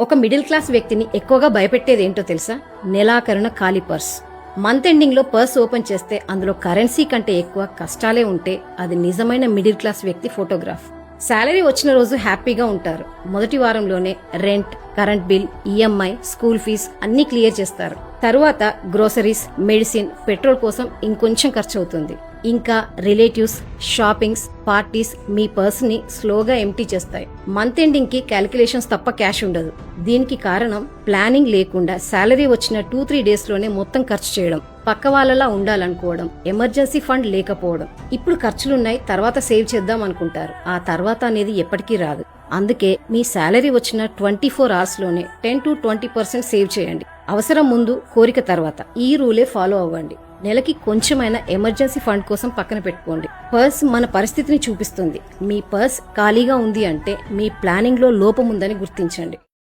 ఒక middle class వ్యక్తిని ఎక్కువగా భయపెట్టేది ఏంటో తెలుసా? నెలాకరణ ఖాళీ పర్స్. మంత్ ఎండింగ్లో పర్స్ ఓపెన్ చేస్తే అందులో కరెన్సీ కంటే ఎక్కువ కష్టాలే ఉంటే అది నిజమైన మిడిల్ క్లాస్ వ్యక్తి ఫోటోగ్రాఫ్ శాలరీ వచ్చిన రోజు హ్యాపీగా ఉంటారు. మొదటి వారంలోనే rent current bill EMI school fees అన్ని క్లియర్ చేస్తారు. తరువాత గ్రోసరీస్ మెడిసిన్ పెట్రోల్ కోసం ఇంకొంచెం ఖర్చు అవుతుంది ఇంకా రిలేటివ్స్ షాపింగ్స్ పార్టీస్ మీ పర్స్ని స్లోగా ఎంటీ చేస్తాయి. మంత్ ఎండింగ్కి క్యాలిక్యులేషన్స్ తప్ప క్యాష్ ఉండదు. దీనికి కారణం ప్లానింగ్ లేకుండా శాలరీ వచ్చిన టూ త్రీ డేస్లోనే మొత్తం ఖర్చు చేయడం పక్క వాళ్ళలా ఉండాలనుకోవడం ఎమర్జెన్సీ ఫండ్ లేకపోవడం. ఇప్పుడు ఖర్చులున్నాయి తర్వాత సేవ్ చేద్దాం అనుకుంటారు. ఆ తర్వాత అనేది ఎప్పటికీ రాదు. అందుకే మీ శాలరీ వచ్చిన twenty four అవర్స్లోనే ten to twenty percent save చేయండి. అవసరం ముందు కోరిక తర్వాత. ఈ రూలే ఫాలో అవ్వండి. నెలకి కొంచెమైనా ఎమర్జెన్సీ ఫండ్ కోసం పక్కన పెట్టుకోండి. పర్స్ మన పరిస్థితిని చూపిస్తుంది. మీ పర్స్ ఖాళీగా ఉంది అంటే మీ ప్లానింగ్లో లోపం ఉందని గుర్తించండి.